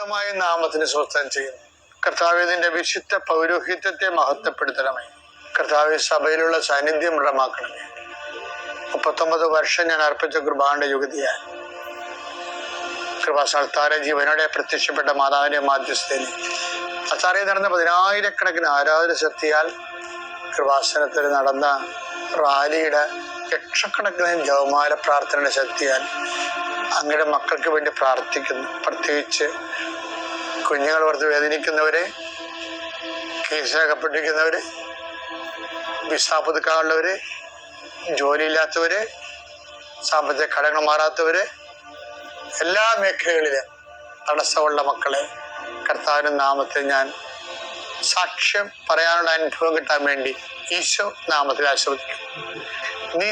ഉന്നതമായ നാമത്തിന് സ്വസ്ഥം ചെയ്യുന്നു. കർത്താവിന്റെ വിശുദ്ധ പൗരോഹിത്യത്തെ മഹത്വപ്പെടുത്തണമേ. കർത്താവ് സഭയിലുള്ള സാന്നിധ്യം ദൃഢമാക്കണമേ. മുപ്പത്തൊമ്പത് വർഷം ഞാൻ അർപ്പിച്ച കുർബാന്റെ യുഗതിയാൽ കൃപാസ്ഥാനത്താരെ ജീവനോടെ പ്രത്യക്ഷപ്പെട്ട മാതാവിന്റെ മാധ്യസ്ഥയിൽ അത്താറെ നടന്ന പതിനായിരക്കണക്കിന് ആരാധന ശക്തിയാൽ കൃപാസനത്തിൽ നടന്ന റാലിയുടെ ലക്ഷക്കണക്കിന് ജവമാല പ്രാർത്ഥനയുടെ ശക്തിയാൽ അങ്ങയുടെ മക്കൾക്ക് വേണ്ടി പ്രാർത്ഥിക്കുന്നു. പ്രത്യേകിച്ച് കുഞ്ഞുങ്ങൾ ഓർത്ത് വേദനിക്കുന്നവരെ കേസിനകപ്പെട്ടിരിക്കുന്നവര് വിസ പുതുക്കാനുള്ളവര് ജോലിയില്ലാത്തവര് സാമ്പത്തിക കടങ്ങൾ മാറാത്തവര് എല്ലാ മേഖലകളിലും തടസ്സമുള്ള മക്കളെ കർത്താവിന്റെ നാമത്തിൽ ഞാൻ സാക്ഷ്യം പറയാനുള്ള അനുഭവം കിട്ടാൻ വേണ്ടി ഈശോ നാമത്തിൽ ആശ്രദിക്കും നീ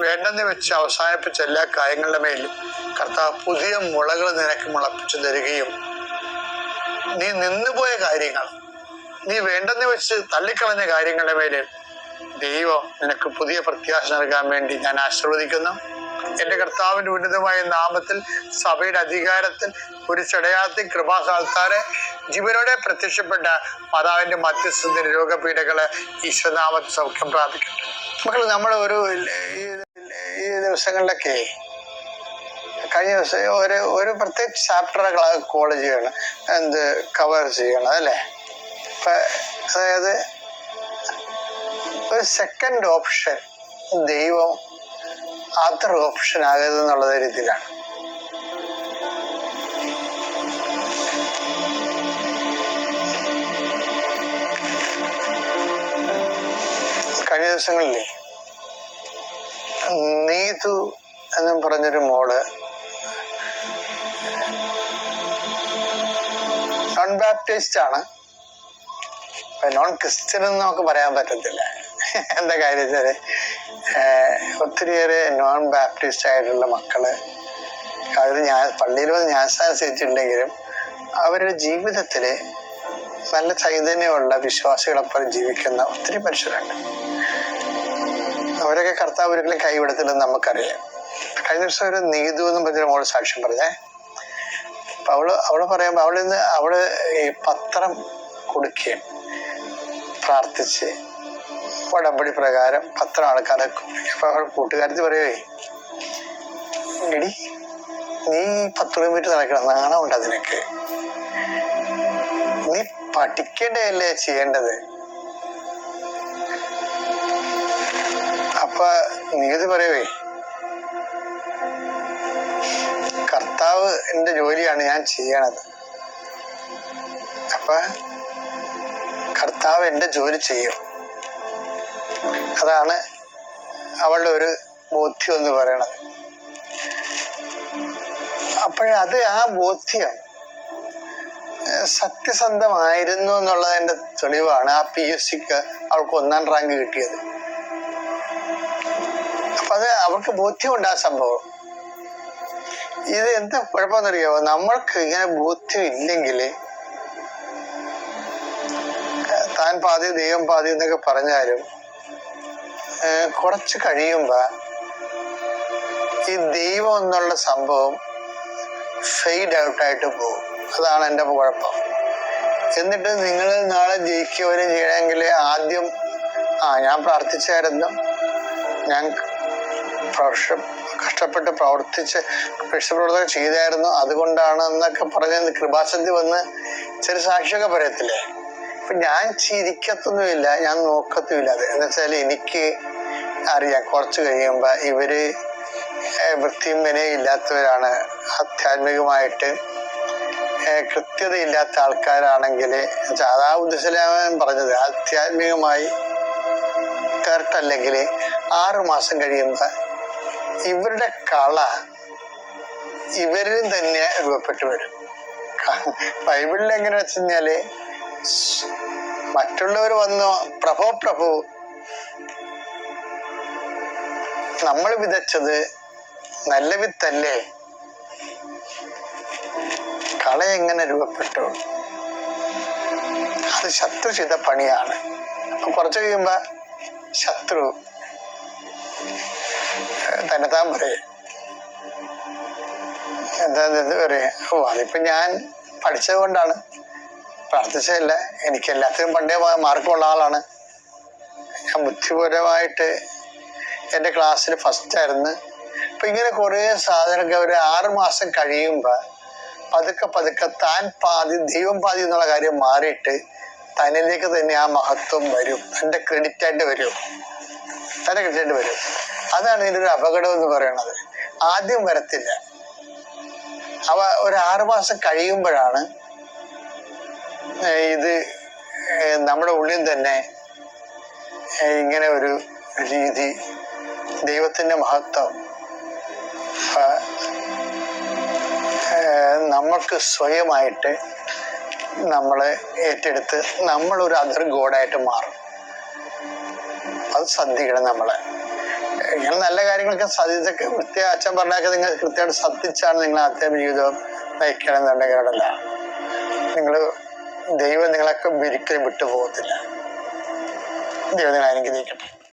വേണ്ടെന്ന് വെച്ച് അവസാനിപ്പിച്ച എല്ലാ കാര്യങ്ങളുടെ മേലും കർത്താവ് പുതിയ മുളകൾ നിനക്ക് മുളപ്പിച്ചു തരികയും നീ നിന്നുപോയ കാര്യങ്ങൾ നീ വേണ്ടെന്ന് വെച്ച് തള്ളിക്കളഞ്ഞ കാര്യങ്ങളുടെ മേലെ ദൈവം നിനക്ക് പുതിയ പ്രത്യാശ നൽകാൻ വേണ്ടി ഞാൻ ആശീർവദിക്കുന്നു. എന്റെ കർത്താവിന്റെ ഉന്നതമായ നാമത്തിൽ സഭയുടെ അധികാരത്തിൽ ഒരു ചടയാത്തി കൃപാസാൽത്താരെ ജീവനോടെ പ്രത്യക്ഷപ്പെട്ട മാതാവിന്റെ മധ്യസ്ഥ രോഗപീഠകൾ ഈശ്വനാമത്തിൽ സൗഖ്യം പ്രാപിക്കട്ടെ മക്കൾ നമ്മൾ ഒരു ഈ ദിവസങ്ങളിലൊക്കെ കഴിഞ്ഞ ദിവസം ഒരു ഒരു പ്രത്യേക ചാപ്റ്റർ കോൾ ചെയ്യണം എന്ത് കവർ ചെയ്യണം അല്ലേ? അതായത് ഒരു സെക്കൻഡ് ഓപ്ഷൻ ദൈവം അത്ര ഓപ്ഷൻ ആകരുത് എന്നുള്ള രീതിയിലാണ്. കഴിഞ്ഞ ദിവസങ്ങളിലേ നീതു എന്നും പറഞ്ഞൊരു മോൾ നോൺ ബാപ്റ്റിസ്റ്റ് ആണ്. നോൺ ക്രിസ്ത്യൻ എന്ന് നമുക്ക് പറയാൻ പറ്റത്തില്ല. എന്താ കാര്യം വെച്ചാൽ ഒത്തിരിയേറെ നോൺ ബാപ്റ്റിസ്റ്റ് ആയിട്ടുള്ള മക്കൾ അവർ ഞാൻ പള്ളിയിൽ വന്ന് ഞാൻ ചെയ്തിട്ടുണ്ടെങ്കിലും അവരുടെ ജീവിതത്തിൽ നല്ല ചൈതന്യമുള്ള വിശ്വാസികളെപ്പോലെ ജീവിക്കുന്ന ഒത്തിരി മനുഷ്യരുണ്ട്. അവരൊക്കെ കർത്താവ് ഒരിക്കലും കൈവിടത്തില്ലെന്ന് നമുക്കറിയാം. കഴിഞ്ഞ ദിവസം ഒരു നീതു എന്ന് പറഞ്ഞ മോൾ സാക്ഷ്യം പറഞ്ഞേ അപ്പൊ അവൾ അവൾ പറയുമ്പോ അവളിൽ നിന്ന് അവൾ ഈ പത്രം കൊടുക്കുകയും പ്രാർത്ഥിച്ച് ഉടമ്പടി പ്രകാരം പത്രം ആൾക്കാരെ അപ്പൊ അവൾ കൂട്ടുകാരത്തി പറയുവേ എടി നീ പത്ത് കിലോമീറ്റർ നടക്കണം നാണമുണ്ട് അതിനൊക്കെ. നീ പഠിക്കേണ്ടതല്ലേ ചെയ്യേണ്ടത്? അപ്പൊ നീ ഇത് പറയവേ കർത്താവ് എന്റെ ജോലിയാണ് ഞാൻ ചെയ്യണത്. അപ്പൊ കർത്താവ് എന്റെ ജോലി ചെയ്യും. അതാണ് അവളുടെ ഒരു ബോധ്യം എന്ന് പറയണത്. അപ്പോഴത് ആ ബോധ്യം സത്യസന്ധമായിരുന്നു എന്നുള്ളതിന്റെ തെളിവാണ് ആ പി എസ് സിക്ക് അവൾക്ക് ഒന്നാം റാങ്ക് കിട്ടിയത്. അപ്പൊ അത് അവൾക്ക് ബോധ്യമുണ്ട് ആ സംഭവം. ഇത് എന്താ കുഴപ്പമെന്നറിയോ? നമ്മൾക്ക് ഇങ്ങനെ ബോധ്യം ഇല്ലെങ്കിൽ താൻ പാതി ദൈവം പാതി എന്നൊക്കെ പറഞ്ഞാലും കുറച്ച് കഴിയുമ്പോ ഈ ദൈവം എന്നുള്ള സംഭവം ഫെയ്ഡ് ഔട്ടായിട്ട് പോകും. അതാണ് എന്റെ കുഴപ്പം. എന്നിട്ട് നിങ്ങൾ നാളെ ജയിക്കുകയും ചെയ്യണമെങ്കിൽ ആദ്യം ആ ഞാൻ പ്രാർത്ഥിച്ചായിരുന്നു. ഞാൻ കഷ്ടപ്പെട്ട് പ്രവർത്തിച്ച് രക്ഷപ്രവർത്തനം ചെയ്തായിരുന്നു. അതുകൊണ്ടാണ് എന്നൊക്കെ പറഞ്ഞ് കൃപാസന്ധി വന്ന് ചെറിയ സാക്ഷിയൊക്കെ പറയത്തില്ലേ? അപ്പൊ ഞാൻ ചിരിക്കത്തൊന്നുമില്ല ഞാൻ നോക്കത്തുമില്ല. അത് എന്ന് വെച്ചാൽ എനിക്ക് അറിയാം. കുറച്ച് കഴിയുമ്പോ ഇവർ വൃത്തിയും വിനയും ഇല്ലാത്തവരാണ്. ആധ്യാത്മികമായിട്ട് കൃത്യതയില്ലാത്ത ആൾക്കാരാണെങ്കിൽ അതാ ഉദ്ദേശം പറഞ്ഞത്. ആധ്യാത്മികമായി കറക്റ്റ് അല്ലെങ്കിൽ ആറു മാസം കഴിയുമ്പോ ഇവരുടെ കള ഇവരിലും തന്നെ രൂപപ്പെട്ടു വരും. ബൈബിളിൽ എങ്ങനെ വെച്ച് കഴിഞ്ഞാൽ മറ്റുള്ളവർ വന്നു പ്രഭു പ്രഭു നമ്മൾ വിതച്ചത് നല്ല വിത്തല്ലേ? കള എങ്ങനെ രൂപപ്പെട്ടു? അത് ശത്രു ചെയ്ത പണിയാണ്. അപ്പൊ കുറച്ച് കഴിയുമ്പോ ശത്രു തന്നെത്താൻ പറയും. എന്താ എന്ത് പറയാ? ഓ അതിപ്പോ ഞാൻ പഠിച്ചത് കൊണ്ടാണ്. പ്രാർത്ഥിച്ചതല്ല എനിക്ക് എല്ലാത്തിനും പണ്ടേ മാർക്കുള്ള ആളാണ്. ഞാൻ ബുദ്ധിപരമായിട്ട് എന്റെ ക്ലാസ്സിൽ ഫസ്റ്റ് ആയിരുന്നു. അപ്പം ഇങ്ങനെ കുറേ സാധനമൊക്കെ ഒരു ആറുമാസം കഴിയുമ്പോൾ പതുക്കെ പതുക്കെ താൻ പാതി ദൈവം പാതി എന്നുള്ള കാര്യം മാറിയിട്ട് തന്നിലേക്ക് തന്നെ ആ മഹത്വം വരും. തന്റെ ക്രെഡിറ്റ് ആയിട്ട് വരും. തന്റെ കിട്ടേണ്ടി വരും. അതാണ് ഇതിന്റെ ഒരു അപകടം എന്ന് പറയുന്നത്. ആദ്യം വരത്തില്ല. അവ ഒരു ആറുമാസം കഴിയുമ്പോഴാണ് ഇത് നമ്മുടെ ഉള്ളിൽ തന്നെ ഇങ്ങനെ ഒരു രീതി ദൈവത്തിന്റെ മഹത്വം നമ്മൾക്ക് സ്വയമായിട്ട് നമ്മളെ ഏറ്റെടുത്ത് നമ്മളൊരു അതർ ഗോഡായിട്ട് മാറും. അത് ശ്രദ്ധിക്കണം നമ്മളെ. ഇങ്ങനെ നല്ല കാര്യങ്ങളൊക്കെ ശ്രദ്ധിച്ചൊക്കെ കൃത്യ അച്ഛൻ പറഞ്ഞൊക്കെ നിങ്ങൾ കൃത്യമായിട്ട് ശ്രദ്ധിച്ചാണ് നിങ്ങൾ ആദ്യം ജീവിതം നയിക്കണം എന്നുണ്ടെങ്കിൽ അവിടെയല്ല നിങ്ങൾ ദൈവം നിങ്ങളൊക്കെ ഒരിക്കലും വിട്ടുപോകത്തില്ല. ദൈവം നിങ്ങളെ അനുഗ്രഹിക്കട്ടെ.